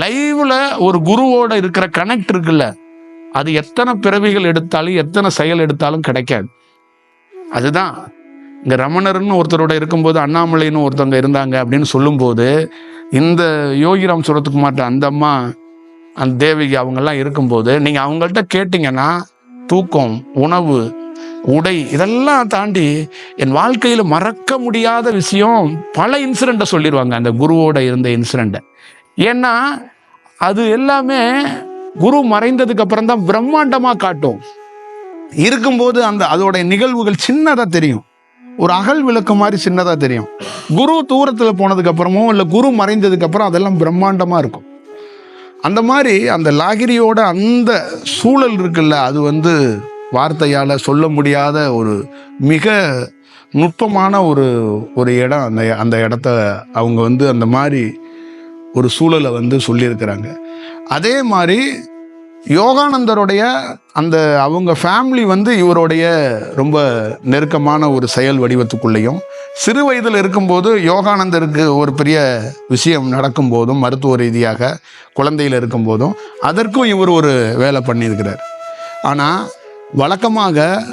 லைவ்ல ஒரு குருவோட இருக்கிற கனெக்ட் இருக்குல்ல அது எத்தனை பிறவிகள் எடுத்தாலும் எத்தனை செயல் எடுத்தாலும் கிடைக்காது. அதுதான். இங்க ரமணர்னு ஒருத்தரோட இருக்கும்போது அண்ணாமலைன்னு ஒருத்தவங்க இருந்தாங்க அப்படின்னு சொல்லும்போது இந்த யோகிராம் சுரத்துக்குமார்ட்ட அந்த அம்மா அந்த தேவகி அவங்கெல்லாம் இருக்கும்போது நீங்க அவங்கள்ட்ட கேட்டீங்கன்னா தூக்கம் உணவு உடை இதெல்லாம் தாண்டி என் வாழ்க்கையில மறக்க முடியாத விஷயம் பல இன்சிடெண்ட்டை சொல்லிடுவாங்க அந்த குருவோட இருந்த இன்சிடெண்ட்டை ஏன்னா அது எல்லாமே குரு மறைந்ததுக்கு அப்புறம் தான் பிரம்மாண்டமாக காட்டும். இருக்கும்போது அந்த அதோடைய நிகழ்வுகள் சின்னதாக தெரியும். ஒரு அகல் விளக்கு மாதிரி சின்னதாக தெரியும். குரு தூரத்தில் போனதுக்கு இல்லை குரு மறைந்ததுக்கு அப்புறம் அதெல்லாம் பிரம்மாண்டமாக இருக்கும். அந்த மாதிரி அந்த லாகிரியோட அந்த சூழல் இருக்குல்ல அது வந்து வார்த்தையால் சொல்ல முடியாத ஒரு மிக நுட்பமான ஒரு ஒரு இடம் அந்த அந்த இடத்த அவங்க வந்து அந்த மாதிரி ஒரு சூழலை வந்து சொல்லியிருக்கிறாங்க. அதே மாதிரி யோகானந்தருடைய அந்த அவங்க ஃபேமிலி வந்து இவருடைய ரொம்ப நெருக்கமான ஒரு செயல் வடிவத்துக்குள்ளேயும் சிறு வயதில் இருக்கும்போது யோகானந்தருக்கு ஒரு பெரிய விஷயம் நடக்கும் போதும் மருத்துவ ரீதியாக குழந்தையில் இருக்கும்போதும் அதற்கும் இவர் ஒரு வேலை பண்ணியிருக்கிறார். ஆனால் வழக்கமாக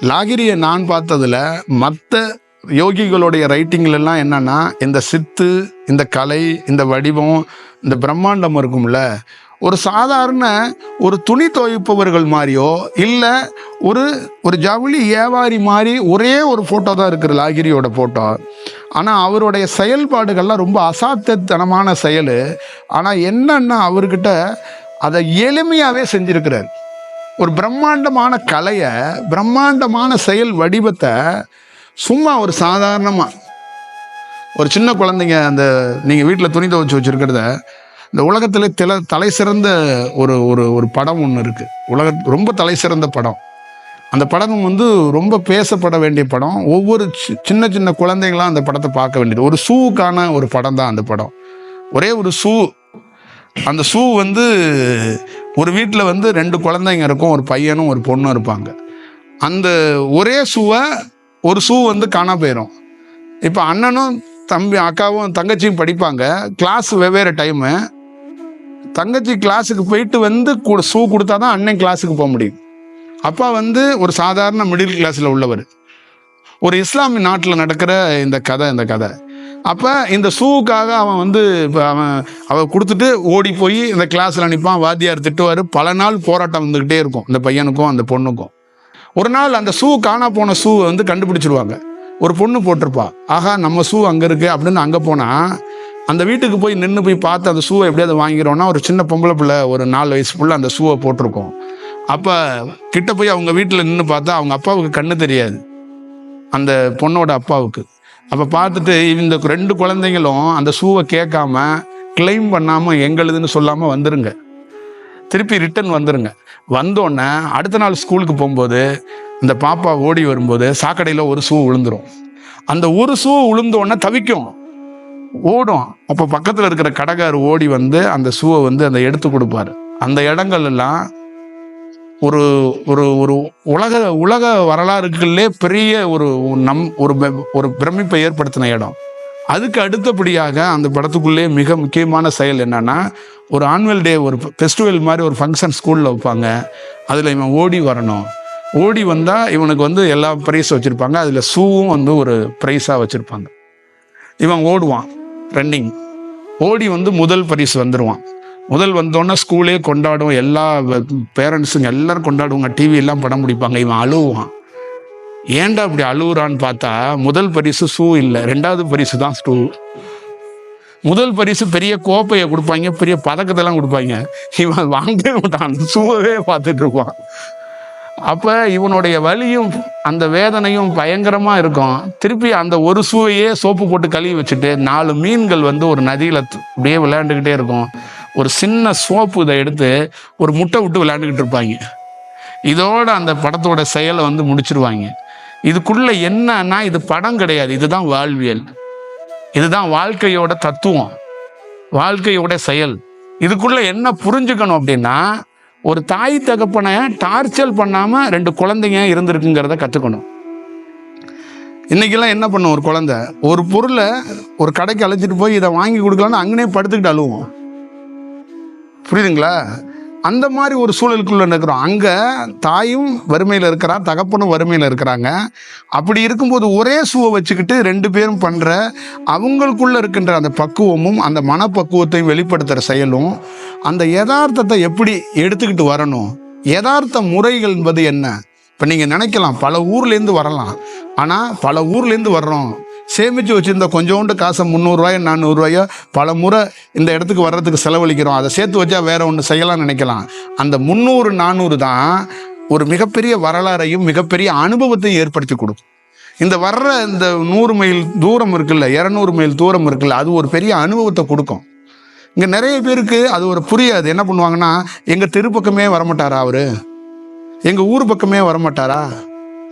லாகிரியை நான் பார்த்ததில் மற்ற யோகிகளுடைய ரைட்டிங்ல எல்லாம் என்னன்னா இந்த சித்து இந்த கலை இந்த வடிவம் இந்த பிரம்மாண்டம் இருக்கும்ல. ஒரு சாதாரண ஒரு துணி துவைப்பவர்கள் மாதிரியோ இல்லை ஒரு ஒரு ஜவுளி ஏவாரி மாதிரி ஒரே ஒரு ஃபோட்டோ தான் இருக்கிற லாகிரியோட ஃபோட்டோ ஆனால் அவருடைய செயல்பாடுகள்லாம் ரொம்ப அசாத்தியத்தனமான செயல். ஆனால் என்னன்னா அவர்கிட்ட அதை எளிமையாகவே செஞ்சுருக்கிறார். ஒரு பிரம்மாண்டமான கலையை பிரம்மாண்டமான செயல் வடிவத்தை சும்மா ஒரு சாதாரணமாக ஒரு சின்ன குழந்தைங்க அந்த நீங்கள் வீட்டில் துணி துவைச்சி வச்சுருக்கிறத இந்த உலகத்தில் தில தலை சிறந்த ஒரு ஒரு ஒரு படம் ஒன்று இருக்குது உலக ரொம்ப தலை சிறந்த படம். அந்த படம் வந்து ரொம்ப பேசப்பட வேண்டிய படம். ஒவ்வொரு சி- சின்ன சின்ன குழந்தைங்களாம் அந்த படத்தை பார்க்க வேண்டியது. ஒரு ஷூவுக்கான ஒரு படம் தான் அந்த படம். ஒரே ஒரு ஷூ. அந்த ஷூ வந்து ஒரு வீட்டில் வந்து ரெண்டு குழந்தைங்க இருக்கும் ஒரு பையனும் ஒரு பொண்ணும் இருப்பாங்க. அந்த ஒரே ஷூவை ஒரு ஷூ வந்து காணா போயிடும் இப்போ அண்ணனும் தம்பி அக்காவும் தங்கச்சியும் படிப்பாங்க. கிளாஸ் வெவ்வேறு டைமு தங்கச்சி கிளாஸுக்கு போயிட்டு வந்து கூட ஷூ கொடுத்தா தான் அண்ணன் கிளாஸுக்கு போக முடியும். அப்பா வந்து ஒரு சாதாரண மிடில் கிளாஸில் உள்ளவர். ஒரு இஸ்லாமிய நாட்டில் நடக்கிற இந்த கதை இந்த கதை. அப்போ இந்த ஷூவுக்காக அவன் வந்து இப்போ அவன் அவன் கொடுத்துட்டு ஓடி போய் இந்த கிளாஸில் நிற்பான் வாத்தியார் திட்டுவார். பல நாள் போராட்டம் வந்துக்கிட்டே இருக்கும். இந்த பையனுக்கும் அந்த பொண்ணுக்கும். ஒரு நாள் அந்த ஷூ காணா போன ஷூவை வந்து கண்டுபிடிச்சிருவாங்க ஒரு பொண்ணு போட்டிருப்பா. ஆகா நம்ம ஷூ அங்கே இருக்கு அப்படின்னு அங்கே போனால் அந்த வீட்டுக்கு போய் நின்று போய் பார்த்து அந்த ஷூவை எப்படியாவது வாங்கிறோன்னா ஒரு சின்ன பொம்பளை பிள்ளை ஒரு நாலு வயசு புள்ள அந்த ஷூவை போட்டிருக்கோம். அப்போ கிட்ட போய் அவங்க வீட்டில் நின்று பார்த்தா அவங்க அப்பாவுக்கு கண்ணு தெரியாது. அந்த பொண்ணோட அப்பாவுக்கு. அப்போ பார்த்துட்டு இந்த ரெண்டு குழந்தைங்களும் அந்த ஷூவை கேட்காம கிளைம் பண்ணாமல் எங்களுதுன்னு சொல்லாமல் வந்துருங்க. திருப்பி ரிட்டர்ன் வந்துருங்க. வந்தோடனே அடுத்த நாள் ஸ்கூலுக்கு போகும்போது இந்த பாப்பா ஓடி வரும்போது சாக்கடையில் ஒரு ஷூ விழுந்துடும் அந்த ஒரு ஷூ விழுந்தோடனே தவிக்கும். ஓடும். அப்போ பக்கத்தில் இருக்கிற கடைக்கார் ஓடி வந்து அந்த ஷூவை வந்து அந்த எடுத்து கொடுப்பாரு. அந்த இடங்கள் எல்லாம் ஒரு ஒரு ஒரு உலக உலக வரலாறுகளிலே பெரிய ஒரு நம் ஒரு ஒரு பிரமிப்பை ஏற்படுத்தின இடம். அதுக்கு அடுத்தபடியாக அந்த படத்துக்குள்ளே மிக முக்கியமான செயல் என்னன்னா ஒரு ஆனுவல் டே ஒரு ஃபெஸ்டிவல் மாதிரி ஒரு ஃபங்க்ஷன் ஸ்கூலில் வைப்பாங்க. அதில் இவன் ஓடி வரணும். ஓடி வந்தால் இவனுக்கு வந்து எல்லா ப்ரைஸும் வச்சுருப்பாங்க. அதில் ஷூவும் வந்து ஒரு ப்ரைஸாக வச்சுருப்பாங்க. இவன் ஓடுவான் ரன்னிங் ஓடி வந்து முதல் பரிசு வந்துடுவான் முதல் வந்தோடனே ஸ்கூலே கொண்டாடும் எல்லா பேரண்ட்ஸுங்க எல்லோரும் கொண்டாடுவாங்க. டிவி எல்லாம் படம் பிடிப்பாங்க. இவன் அழுவான். ஏன்டா இப்படி அழுகுறான்னு பார்த்தா முதல் பரிசு ஷூ இல்லை. ரெண்டாவது பரிசு தான் ஷூ. முதல் பரிசு பெரிய கோப்பையை கொடுப்பாங்க பெரிய பதக்கத்தெல்லாம் கொடுப்பாங்க. இவன் வாங்கவே மாட்டான். அந்த ஷூவே பார்த்துட்டு இருப்பான். அப்போ இவனுடைய வலியும் அந்த வேதனையும் பயங்கரமாக இருக்கும். திருப்பி அந்த ஒரு ஷூவையே சோப்பு போட்டு கழுவி வச்சுட்டு நாலு மீன்கள் வந்து ஒரு நதியில் அப்படியே விளையாண்டுக்கிட்டே இருக்கும். ஒரு சின்ன சோப்பு இதை எடுத்து ஒரு முட்டை விட்டு விளையாண்டுக்கிட்டு இருப்பாங்க. இதோட அந்த படத்தோட செயலை வந்து முடிச்சிருவாங்க. இதுக்குள்ள என்னன்னா இது படம் கிடையாது. இதுதான் வாழ்வியல். இதுதான் வாழ்க்கையோட தத்துவம். வாழ்க்கையோட செயல். இதுக்குள்ள என்ன புரிஞ்சுக்கணும் அப்படின்னா ஒரு தாய் தகப்பனை டார்ச்சர் பண்ணாம ரெண்டு குழந்தைங்க இருந்திருக்குங்கிறத கற்றுக்கணும் இன்னைக்கெல்லாம் என்ன பண்ணும் ஒரு குழந்தை? ஒரு பொருளை ஒரு கடைக்கு அழைச்சிட்டு போய் இதை வாங்கி கொடுக்கலான்னு அங்கனே படுத்துக்கிட்டு அழுவோம். புரியுதுங்களா? அந்த மாதிரி ஒரு சூழலுக்குள்ள இருக்கிறோம் அங்க தாயும் வறுமையில் இருக்கிறா தகப்பனும் வறுமையில் இருக்கிறாங்க. அப்படி இருக்கும்போது ஒரே சூவை வச்சுக்கிட்டு ரெண்டு பேரும் பண்ற அவங்களுக்குள்ள இருக்கின்ற அந்த பக்குவமும் அந்த மனப்பக்குவத்தையும் வெளிப்படுத்துகிற செயலும் அந்த யதார்த்தத்தை எப்படி எடுத்துக்கிட்டு வரணும்? யதார்த்த முறைகள் என்பது என்ன? இப்போ நீங்கள் நினைக்கலாம் பல ஊர்லேருந்து வரலாம். ஆனால் பல ஊர்லேருந்து வர்றோம். சேமித்து வச்சுருந்த கொஞ்சோண்டு காசை முந்நூறுரூவாயோ நானூறுரூவாயோ பல முறை இந்த இடத்துக்கு வர்றதுக்கு செலவழிக்கிறோம். அதை சேர்த்து வச்சா வேறு ஒன்று செய்யலாம்னு நினைக்கலாம். அந்த முந்நூறு நானூறு தான் ஒரு மிகப்பெரிய வரலாறையும் மிகப்பெரிய அனுபவத்தையும் ஏற்படுத்தி கொடுக்கும். இந்த வர்ற இந்த நூறு மைல் தூரம் இருக்குல்ல இரநூறு மைல் தூரம் இருக்குல்ல அது ஒரு பெரிய அனுபவத்தை கொடுக்கும். இங்கே நிறைய பேருக்கு அது ஒரு புரியாது. என்ன பண்ணுவாங்கன்னா எங்கள் தெரு பக்கமே வரமாட்டாரா அவர்? எங்கள் ஊர் பக்கமே வரமாட்டாரா?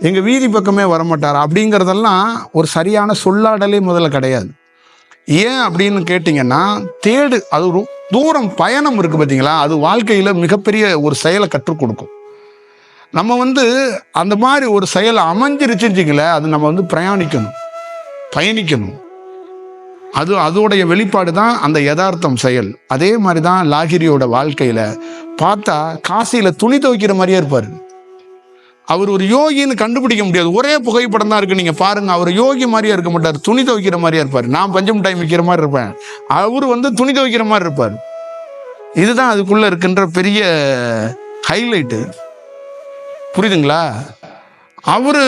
எங்கள் வீதி பக்கமே வரமாட்டார்? அப்படிங்கிறதெல்லாம் ஒரு சரியான சொல்லாடலே முதல்ல கிடையாது. ஏன் அப்படின்னு கேட்டிங்கன்னா தேடு அது ஒரு தூரம் பயணம் இருக்குது பார்த்தீங்களா அது வாழ்க்கையில் மிகப்பெரிய ஒரு செயலை கற்றுக் கொடுக்கும். நம்ம வந்து அந்த மாதிரி ஒரு செயல் அமைஞ்சிருச்சுங்களே அது நம்ம வந்து பிரயாணிக்கணும் பயணிக்கணும். அது அதோடைய வெளிப்பாடு தான் அந்த யதார்த்தம் செயல். அதே மாதிரி தான் லாகிரியோட வாழ்க்கையில் பார்த்தா காசியில் துணி துவைக்கிற மாதிரியே இருப்பார். அவர் ஒரு யோகின்னு கண்டுபிடிக்க முடியாது. ஒரே புகைப்படம் தான் இருக்கு. நீங்க பாருங்க அவர் யோகி மாதிரியே இருக்க மாட்டார். துணி துவைக்கிற மாதிரியே இருப்பார். நான் பஞ்சம் டைம் விற்கிற மாதிரி இருப்பேன். அவர் வந்து துணி துவைக்கிற மாதிரி இருப்பார். இதுதான் அதுக்குள்ள இருக்கின்ற பெரிய ஹைலைட்டு புரியுதுங்களா? அவர்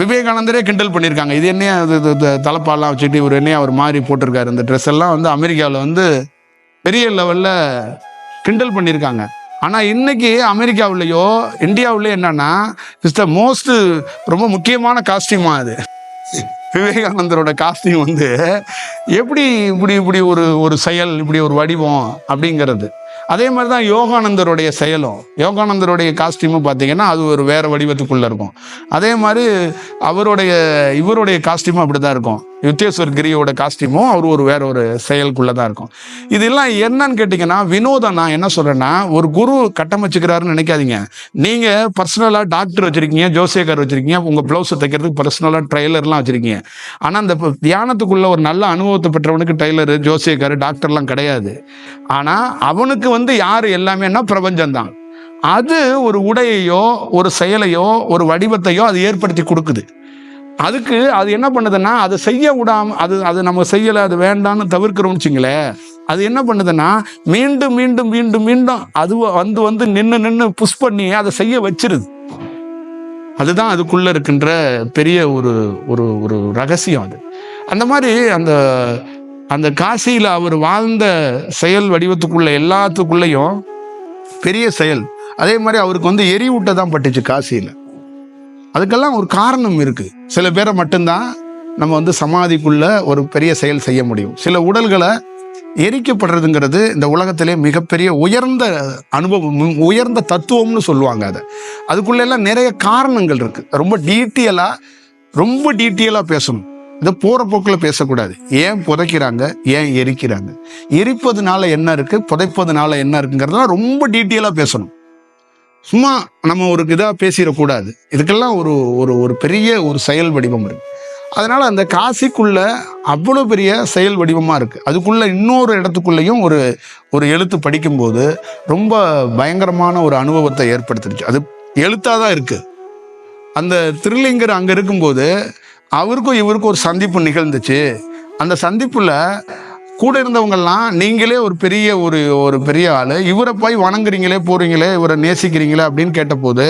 விவேகானந்தரே கிண்டல் பண்ணியிருக்காங்க இது என்னையா தலைப்பாலாம் வச்சுட்டு இவர் என்னையா அவர் மாதிரி போட்டிருக்காரு. இந்த ட்ரெஸ் எல்லாம் வந்து அமெரிக்காவில் வந்து பெரிய லெவலில் கிண்டல் பண்ணியிருக்காங்க ஆனால் இன்னைக்கு அமெரிக்காவுலேயோ இந்தியாவுலேயோ என்னன்னா இட்ஸ் த மோஸ்ட் ரொம்ப முக்கியமான காஸ்டியூமா அது. விவேகானந்தரோட காஸ்டியூம் வந்து எப்படி இப்படி இப்படி ஒரு ஒரு செயல் இப்படி ஒரு வடிவம் அப்படிங்கிறது. அதே மாதிரி தான் யோகானந்தருடைய செயலும். யோகானந்தருடைய காஸ்டியூமும் பார்த்தீங்கன்னா அது ஒரு வேறு வடிவத்துக்குள்ளே இருக்கும். அதே மாதிரி அவருடைய இவருடைய காஸ்டியூமும் அப்படி தான் இருக்கும். யுத்தேஸ்வர் கிரியோட காஸ்டியூமும் அவர் ஒரு வேற ஒரு செயலுக்குள்ள தான் இருக்கும். இதெல்லாம் என்னன்னு கேட்டிங்கன்னா வினோதம் நான் என்ன சொல்கிறேன்னா ஒரு குரு கட்டமைச்சுக்கிறாருன்னு நினைக்காதீங்க. நீங்கள் பர்சனலாக டாக்டர் வச்சுருக்கீங்க ஜோசியக்கார் வச்சுருக்கீங்க உங்கள் ப்ளவுஸை தைக்கிறதுக்கு பர்சனலாக ட்ரெய்லர்லாம் வச்சுருக்கீங்க. ஆனால் அந்த ப- தியானத்துக்குள்ள ஒரு நல்ல அனுபவத்தை பெற்றவனுக்கு டைலரு ஜோசியக்கார் டாக்டர்லாம் கிடையாது. ஆனால் அவனுக்கு வந்து யார் எல்லாமேனா பிரபஞ்சம் தான் அது ஒரு உடையையோ ஒரு செயலையோ ஒரு வடிவத்தையோ அது ஏற்படுத்தி கொடுக்குது. அதுக்கு அது என்ன பண்ணுதுன்னா அதை செய்ய விடாம அது அது நம்ம செய்யலை அது வேண்டான்னு தவிர்க்கிறோம்னு வச்சுங்களேன். அது என்ன பண்ணுதுன்னா மீண்டும் மீண்டும் மீண்டும் மீண்டும் அது வந்து வந்து நின்று நின்று புஷ் பண்ணி அதை செய்ய வச்சிருது. அதுதான் அதுக்குள்ள இருக்கின்ற பெரிய ஒரு ஒரு ஒரு ரகசியம் அது. அந்த மாதிரி அந்த அந்த காசியில் அவர் வாழ்ந்த செயல் வடிவத்துக்குள்ள எல்லாத்துக்குள்ளேயும் பெரிய செயல். அதே மாதிரி அவருக்கு வந்து எரிவூட்டை தான் பட்டுச்சு காசியில். அதுக்கெல்லாம் ஒரு காரணம் இருக்குது சில பேரை மட்டும்தான் நம்ம வந்து சமாதிக்குள்ள ஒரு பெரிய செயல் செய்ய முடியும். சில உடல்களை எரிக்கப்படுறதுங்கிறது இந்த உலகத்திலே மிகப்பெரிய உயர்ந்த அனுபவம் உயர்ந்த தத்துவம்னு சொல்லுவாங்க அதை. அதுக்குள்ளெல்லாம் நிறைய காரணங்கள் இருக்குது ரொம்ப டீட்டெயிலாக ரொம்ப டீட்டெயிலாக பேசணும். இதை போகிற போக்கில் பேசக்கூடாது. ஏன் புதைக்கிறாங்க? ஏன் எரிக்கிறாங்க? எரிப்பதுனால என்ன இருக்குது புதைப்பதுனால என்ன இருக்குங்கிறதெல்லாம் ரொம்ப டீட்டெயிலாக பேசணும். சும்மா நம்ம ஒரு இதாக பேசிடக்கூடாது. இதுக்கெல்லாம் ஒரு ஒரு ஒரு பெரிய ஒரு செயல் வடிவம் இருக்குது அதனால் அந்த காசிக்குள்ள அவ்வளோ பெரிய செயல் வடிவமாக இருக்குது அதுக்குள்ளே இன்னொரு இடத்துக்குள்ளேயும் ஒரு ஒரு எழுத்து படிக்கும்போது ரொம்ப பயங்கரமான ஒரு அனுபவத்தை ஏற்படுத்திடுச்சு. அது எழுத்தாக தான் இருக்குது அந்த திருலிங்கர் அங்கே இருக்கும்போது அவருக்கும் இவருக்கும் ஒரு சந்திப்பு நிகழ்ந்துச்சு. அந்த சந்திப்பில் கூட இருந்தவங்கெல்லாம் நீங்களே ஒரு பெரிய ஒரு ஒரு பெரிய ஆள். இவரை போய் வணங்குறீங்களே போகிறீங்களே இவரை நேசிக்கிறீங்களே அப்படின்னு கேட்டபோது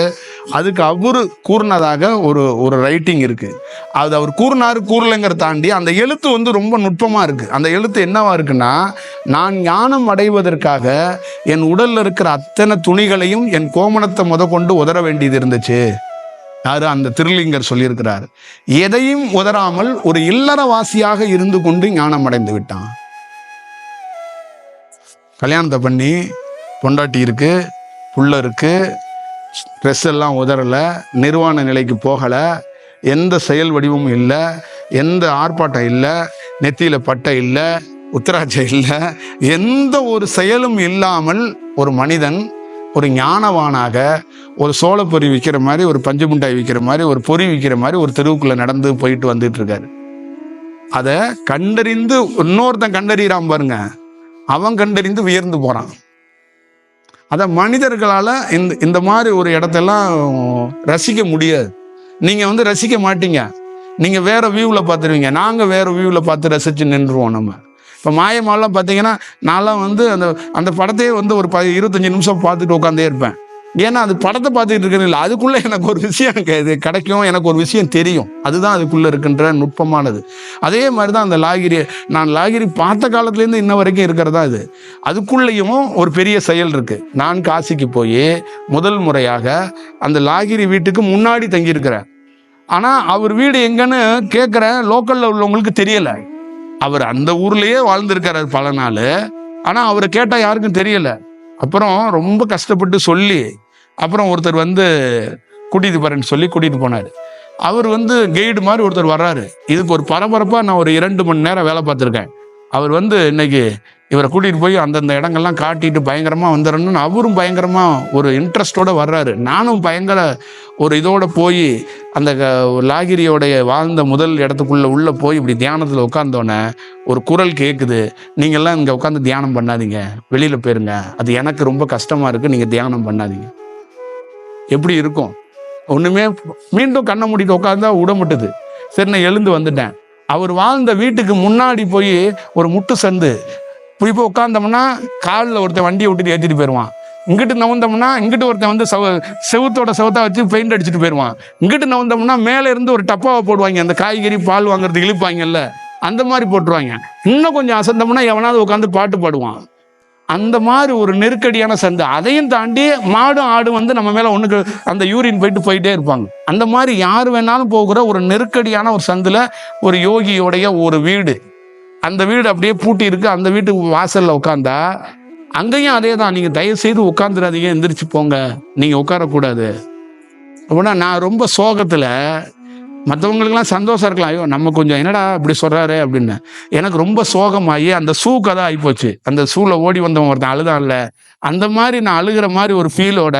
அதுக்கு அவரு கூறினதாக ஒரு ஒரு ரைட்டிங் இருக்குது அது அவர் கூறினார் கூறலைங்கிற தாண்டி அந்த எழுத்து வந்து ரொம்ப நுட்பமாக இருக்குது அந்த எழுத்து என்னவா இருக்குன்னா நான் ஞானம் அடைவதற்காக என் உடலில் இருக்கிற அத்தனை துணிகளையும் என் கோமணத்தை முத கொண்டு உதற வேண்டியது இருந்துச்சு. யார்? அந்த திருலிங்கர் சொல்லியிருக்கிறார். எதையும் உதறாமல் ஒரு இல்லறவாசியாக இருந்து கொண்டு ஞானம் அடைந்து விட்டான். கல்யாணத்தை பண்ணி பொண்டாட்டி இருக்கு புள்ள இருக்கு ட்ரெஸ் எல்லாம் உதறலை நிர்வாண நிலைக்கு போகலை எந்த செயல் வடிவமும் இல்லை எந்த ஆர்ப்பாட்டம் இல்லை நெத்தியில் பட்டை இல்லை உத்தராட்சை இல்லை எந்த ஒரு செயலும் இல்லாமல் ஒரு மனிதன் ஒரு ஞானவானாக ஒரு சோளப்பொறி விற்கிற மாதிரி ஒரு பஞ்சு மிட்டாய் விற்கிற மாதிரி ஒரு பொறி விற்கிற மாதிரி ஒரு தெருவுக்குள்ளே நடந்து போயிட்டு வந்துட்டு இருக்காரு. அதை கண்டறிந்து இன்னொருத்தன் கண்டறிகிறான் பாருங்க. அவன் கண்டறிந்து உயர்ந்து போகிறான் அதை மனிதர்களால் இந்த இந்த மாதிரி ஒரு இடத்தெல்லாம் ரசிக்க முடியாது. நீங்கள் வந்து ரசிக்க மாட்டீங்க. நீங்கள் வேறு வியூவில் பார்த்துருவீங்க. நாங்கள் வேறு வியூவில் பார்த்து ரசித்து நின்றுவோம் நம்ம. இப்போ மாயமாலாம் பார்த்தீங்கன்னா நான்லாம் வந்து அந்த அந்த படத்தையே வந்து ஒரு ப இருபத்தஞ்சி நிமிஷம் பார்த்துட்டு உட்காந்தே இருப்பேன். ஏன்னா அது படத்தை பார்த்துட்டு இருக்கிறது அதுக்குள்ளே எனக்கு ஒரு விஷயம் இது கிடைக்கும் எனக்கு ஒரு விஷயம் தெரியும். அதுதான் அதுக்குள்ளே இருக்கின்ற நுட்பமானது. அதே மாதிரி தான் அந்த லாகிரி நான் லாகிரி பார்த்த காலத்துலேருந்து இன்ன வரைக்கும் இருக்கிறதா இது. அதுக்குள்ளேயும் ஒரு பெரிய செயல் இருக்குது நான் காசிக்கு போய் முதல் முறையாக அந்த லாகிரி வீட்டுக்கு முன்னாடி தங்கியிருக்கிறேன். ஆனால் அவர் வீடு எங்கன்னு கேட்குற லோக்கலில் உள்ளவங்களுக்கு தெரியலை. அவர் அந்த ஊர்லேயே வாழ்ந்திருக்கிறார் பல நாள். ஆனால் அவரை கேட்டால் யாருக்கும் தெரியலை. அப்புறம் ரொம்ப கஷ்டப்பட்டு சொல்லி அப்புறம் ஒருத்தர் வந்து கூட்டிட்டு போறேன்னு சொல்லி கூட்டிட்டு போனார். அவர் வந்து கைடு மாதிரி ஒருத்தர் வர்றாரு. இதுக்கு ஒரு பரபரப்பாக நான் ஒரு இரண்டு மணி நேரம் வேலை பார்த்துருக்கேன். அவர் வந்து இன்னைக்கு இவரை கூட்டிகிட்டு போய் அந்தந்த இடங்கள்லாம் காட்டிட்டு பயங்கரமாக வந்துடணும்னு அவரும் பயங்கரமாக ஒரு இன்ட்ரெஸ்டோட வர்றாரு. நானும் பயங்கர ஒரு இதோட போய் அந்த க- லாகிரியோடைய வாழ்ந்த முதல் இடத்துக்குள்ள உள்ளே போய் இப்படி தியானத்தில் உட்காந்தோன்னே ஒரு குரல் கேட்குது நீங்கள்லாம் இங்கே உட்காந்து தியானம் பண்ணாதீங்க. வெளியில் போயிருங்க. அது எனக்கு ரொம்ப கஷ்டமாக இருக்குது நீங்கள் தியானம் பண்ணாதீங்க. எப்படி இருக்கும்? ஒன்றுமே மீண்டும் கண்ணை மூடிட்டு உட்காந்தா விடமாட்டுது சரி நான் எழுந்து வந்துட்டேன். அவர் வாழ்ந்த வீட்டுக்கு முன்னாடி போய் ஒரு முட்டு சந்து. போய் போய் உட்காந்தோம்னா காலில் ஒருத்தன் வண்டியை விட்டுட்டு ஏற்றிட்டு போயிடுவான் இங்கிட்டு நவந்தோம்னா இங்கிட்டு ஒருத்தன் வந்து செவ செவுத்தோட செவத்தா வச்சு பெயிண்ட் அடிச்சுட்டு போயிடுவான் இங்கிட்டு நவந்தோம்னா மேலே இருந்து ஒரு டப்பாவை போடுவாங்க. அந்த காய்கறி பால் வாங்குறது இழுப்பாங்கல்ல அந்த மாதிரி போட்டுருவாங்க. இன்னும் கொஞ்சம் அசந்தோம்னா எவனாவது உட்காந்து பாட்டு பாடுவான். அந்த மாதிரி ஒரு நெருக்கடியான சந்து. அதையும் தாண்டி மாடும் ஆடும் வந்து நம்ம மேலே ஒன்றுக்கு அந்த யூரின் போயிட்டு போயிட்டே இருப்பாங்க. அந்த மாதிரி யார் வேணாலும் போகிற ஒரு நெருக்கடியான ஒரு சந்தில் ஒரு யோகியோடைய ஒரு வீடு. அந்த வீடு அப்படியே பூட்டி இருக்கு. அந்த வீட்டுக்கு வாசலில் உட்காந்தா அங்கேயும் அதே தான் நீங்கள் தயவு செய்து உட்காந்துடாதீங்க எந்திரிச்சு போங்க. நீங்கள் உட்காரக்கூடாது. அப்படின்னா நான் ரொம்ப சோகத்தில் மற்றவங்களுக்கெல்லாம் சந்தோஷம் இருக்கலாம். ஐயோ நம்ம கொஞ்சம் என்னடா இப்படி சொல்கிறாரு அப்படின்னு. எனக்கு ரொம்ப சோகமாகி அந்த ஷூ கதை ஆகிப்போச்சு அந்த ஷூவில் ஓடி வந்தவன் ஒருத்தன் அழுதான்ல. அந்த மாதிரி நான் அழுகிற மாதிரி ஒரு ஃபீலோட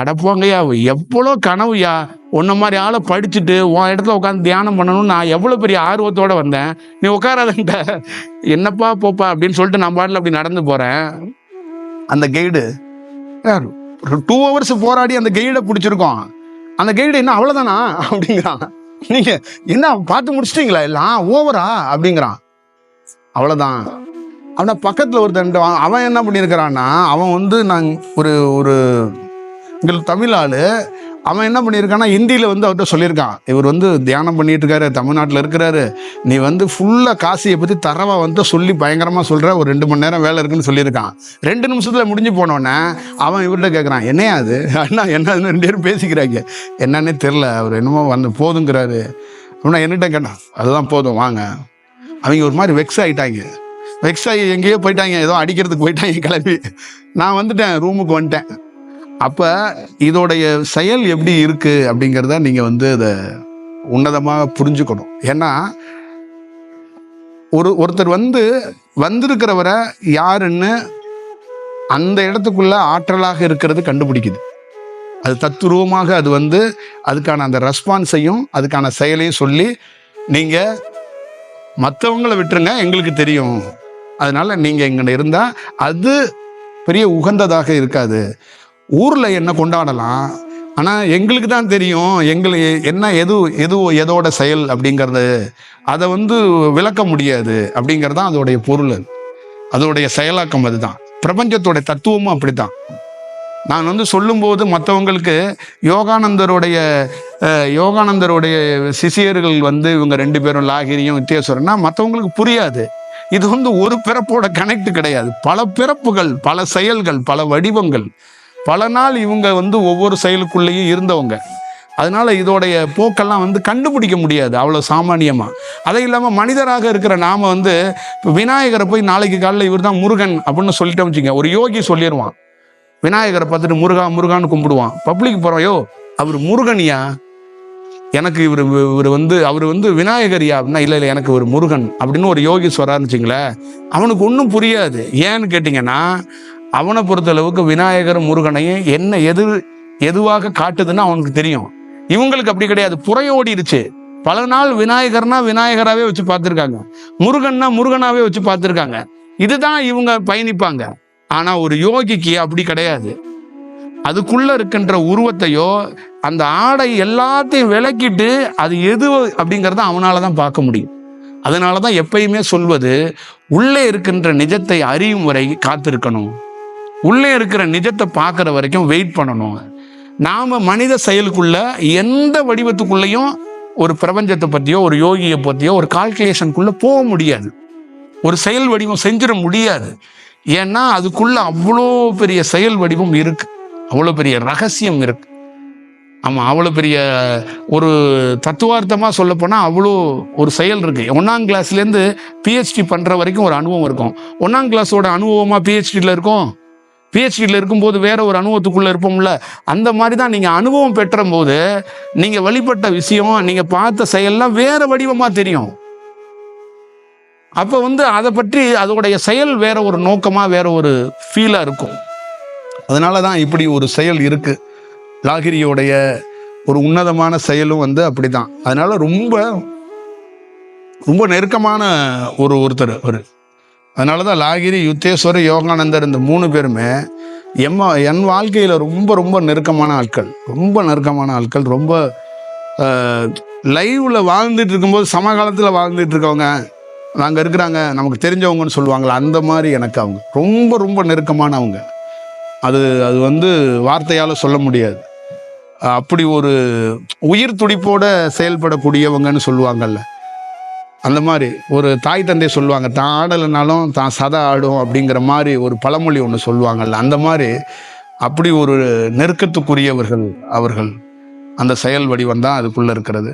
அடப்போங்கய்யா எவ்வளோ கனவுயா உன்ன மாதிரி ஆளை படிச்சுட்டு உன் இடத்துல உட்காந்து தியானம் பண்ணணும்னு நான் எவ்வளோ பெரிய ஆர்வத்தோட வந்தேன். நீ உட்காராதன்ட்ட என்னப்பா போப்பா அப்படின்னு சொல்லிட்டு நான் பாட்டில் அப்படி நடந்து போகிறேன் அந்த கைடு ஒரு டூ ஹவர்ஸ் போராடி அந்த கைடை பிடிச்சிருக்கோம் அந்த கைடு என்ன அவ்வளோதானா அப்படிங்கிறான். நீங்கள் என்ன பார்த்து முடிச்சிட்டீங்களா? எல்லாம் ஓவரா அப்படிங்கிறான். அவ்வளோதான் அவனை பக்கத்தில் ஒருத்தன் அவன் என்ன பண்ணியிருக்கிறான்னா அவன் வந்து நாங்கள் ஒரு ஒரு எங்கள் தமிழ் ஆள். அவன் என்ன பண்ணியிருக்கான்னா ஹிந்தியில் வந்து அவர்கிட்ட சொல்லியிருக்கான். இவர் வந்து தியானம் பண்ணிட்டு இருக்காரு தமிழ்நாட்டில் இருக்கிறாரு. நீ வந்து ஃபுல்லாக காசியை பற்றி தரவா வந்து சொல்லி பயங்கரமாக சொல்கிற ஒரு ரெண்டு மணி நேரம் வேலை இருக்குன்னு சொல்லியிருக்கான். ரெண்டு நிமிஷத்தில் முடிஞ்சு போனோடனே அவன் இவர்கிட்ட கேட்குறான் என்னையா அது? அண்ணா என்னதுன்னு ரெண்டு பேரும் பேசிக்கிறாங்க. என்னன்னே தெரில அவர் என்னமோ வந்து போதுங்கிறாரு. அப்படின்னா என்னகிட்ட கேட்டான் அதுதான் போதும் வாங்க. அவங்க ஒரு மாதிரி வெக்ஸ் ஆகிட்டாங்க வெக்ஸ் ஆகி எங்கேயோ போயிட்டாங்க ஏதோ அடிக்கிறதுக்கு போயிட்டாங்க கிளம்பி. நான் வந்துட்டேன் ரூமுக்கு வந்துட்டேன். அப்போ இதோடைய செயல் எப்படி இருக்குது அப்படிங்கிறத நீங்கள் வந்து அதை உன்னதமாக புரிஞ்சுக்கணும். ஏன்னா ஒரு ஒருத்தர் வந்து வந்திருக்கிறவரை யாருன்னு அந்த இடத்துக்குள்ள ஆற்றலாக இருக்கிறது கண்டுபிடிக்குது. அது தத்துருவமாக அது வந்து அதுக்கான அந்த ரெஸ்பான்ஸையும் அதுக்கான செயலையும் சொல்லி நீங்கள் மற்றவங்கள விட்டுருங்க எங்களுக்கு தெரியும். அதனால் நீங்கள் இங்கே இருந்தால் அது பெரிய உகந்ததாக இருக்காது. ஊரில் என்ன கொண்டாடலாம்? ஆனால் எங்களுக்கு தான் தெரியும் எங்களுக்கு என்ன எது எது எதோட செயல் அப்படிங்கிறது. அதை வந்து விளக்க முடியாது அப்படிங்கிறது தான் அதோடைய பொருள் அதோடைய செயலாக்கம் அதுதான். பிரபஞ்சத்தோடைய தத்துவமும் அப்படித்தான். நான் வந்து சொல்லும்போது மற்றவங்களுக்கு யோகானந்தருடைய யோகானந்தருடைய சிஷியர்கள் வந்து இவங்க ரெண்டு பேரும் லாகிரியும் வித்தியாசம்னா மற்றவங்களுக்கு புரியாது. இது வந்து ஒரு பிறப்போட கனெக்ட் கிடையாது. பல பிறப்புகள் பல செயல்கள் பல வடிவங்கள். பல நாள் இவங்க வந்து ஒவ்வொரு செயலுக்குள்ளேயும் இருந்தவங்க. அதனால் இதோடைய போக்கெல்லாம் வந்து கண்டுபிடிக்க முடியாது அவ்வளோ சாமானியமாக அதை இல்லாமல் மனிதராக இருக்கிற நாம வந்து இப்போ விநாயகரை போய் நாளைக்கு காலையில் இவர் தான் முருகன் அப்படின்னு சொல்லிட்டோம் வச்சுங்க ஒரு யோகி சொல்லிடுவான் விநாயகரை பார்த்துட்டு முருகா முருகான்னு கும்பிடுவான். பப்ளிக் போகிறோம் யோ அவர் முருகனியா? எனக்கு இவர் இவர் வந்து அவர் வந்து விநாயகரியா? அப்படின்னா இல்லை இல்லை எனக்கு ஒரு முருகன். அப்படின்னு ஒரு யோகி சொல்கிறாருன்னு வச்சுங்களேன் அவனுக்கு ஒன்றும் புரியாது. ஏன்னு கேட்டிங்கன்னா அவனை பொறுத்தளவுக்கு விநாயகர் முருகனையும் என்ன எது எதுவாக காட்டுதுன்னு அவனுக்கு தெரியும். இவங்களுக்கு அப்படி கிடையாது. புறையோடிடுச்சு பல நாள் விநாயகர்னா விநாயகராகவே வச்சு பார்த்துருக்காங்க. முருகன்னா முருகனாகவே வச்சு பார்த்துருக்காங்க. இதுதான் இவங்க பயணிப்பாங்க. ஆனால் ஒரு யோகிக்கு அப்படி கிடையாது. அதுக்குள்ளே இருக்கின்ற உருவத்தையோ அந்த ஆடை எல்லாத்தையும் விளக்கிட்டு அது எது அப்படிங்கிறத அவனால தான் பார்க்க முடியும். அதனால தான் எப்பயுமே சொல்வது உள்ளே இருக்கின்ற நிஜத்தை அறியும் வரை காத்திருக்கணும். உள்ளே இருக்கிற நிஜத்தை பார்க்குற வரைக்கும் வெயிட் பண்ணணும். நாம் மனித செயலுக்குள்ள எந்த வடிவத்துக்குள்ளேயும் ஒரு பிரபஞ்சத்தை பற்றியோ ஒரு யோகியை பற்றியோ ஒரு கால்குலேஷனுக்குள்ளே போக முடியாது. ஒரு செயல் வடிவம் செஞ்சிட முடியாது. ஏன்னா அதுக்குள்ளே அவ்வளோ பெரிய செயல் வடிவம் இருக்குது அவ்வளோ பெரிய ரகசியம் இருக்கு. ஆமாம் அவ்வளோ பெரிய ஒரு தத்துவார்த்தமாக சொல்லப்போனால் அவ்வளோ ஒரு செயல் இருக்குது ஒன்றாம் கிளாஸ்லேருந்து பிஹெச்டி பண்ணுற வரைக்கும் ஒரு அனுபவம் இருக்கும். ஒன்றாம் கிளாஸோட அனுபவமாக பிஹெச்டியில் இருக்கும்? பிஹெச்டியில் இருக்கும்போது வேற ஒரு அனுபவத்துக்குள்ளே இருப்போம்ல அந்த மாதிரி தான் நீங்கள் அனுபவம் பெற்ற போது நீங்கள் வழிபட்ட விஷயம் நீங்கள் பார்த்த செயல்லாம் வேற வடிவமாக தெரியும். அப்போ வந்து அதை பற்றி அதோடைய செயல் வேற ஒரு நோக்கமாக வேற ஒரு ஃபீலாக இருக்கும். அதனால தான் இப்படி ஒரு செயல் இருக்குது லாகிரியோடைய ஒரு உன்னதமான செயலும் வந்து அப்படிதான். அதனால் ரொம்ப ரொம்ப நெருக்கமான ஒரு ஒருத்தர் அவர். அதனால தான் லாகிரி யுத்தேஸ்வரர் யோகானந்தர் இந்த மூணு பேருமே எம்ம என் வாழ்க்கையில் ரொம்ப ரொம்ப நெருக்கமான ஆட்கள். ரொம்ப நெருக்கமான ஆட்கள். ரொம்ப லைவில் வாழ்ந்துட்டு இருக்கும்போது சமகாலத்தில் வாழ்ந்துட்டு இருக்கவங்க. நாங்கள் இருக்கிறாங்க நமக்கு தெரிஞ்சவங்கன்னு சொல்லுவாங்களே அந்த மாதிரி எனக்கு அவங்க. ரொம்ப ரொம்ப நெருக்கமானவங்க அது அது வந்து வார்த்தையால் சொல்ல முடியாது. அப்படி ஒரு உயிர் துடிப்போட செயல்படக்கூடியவங்கன்னு சொல்லுவாங்கல்ல. அந்த மாதிரி ஒரு தாய் தந்தை சொல்லுவாங்க தான் ஆடலைனாலும் தான் சதை ஆடும் அப்படிங்கிற மாதிரி ஒரு பழமொழி ஒன்று சொல்லுவாங்கல்ல அந்த மாதிரி அப்படி ஒரு நெருக்கத்துக்குரியவர்கள் அவர்கள் அந்த செயல் வடிவம் தான் அதுக்குள்ளே இருக்கிறது.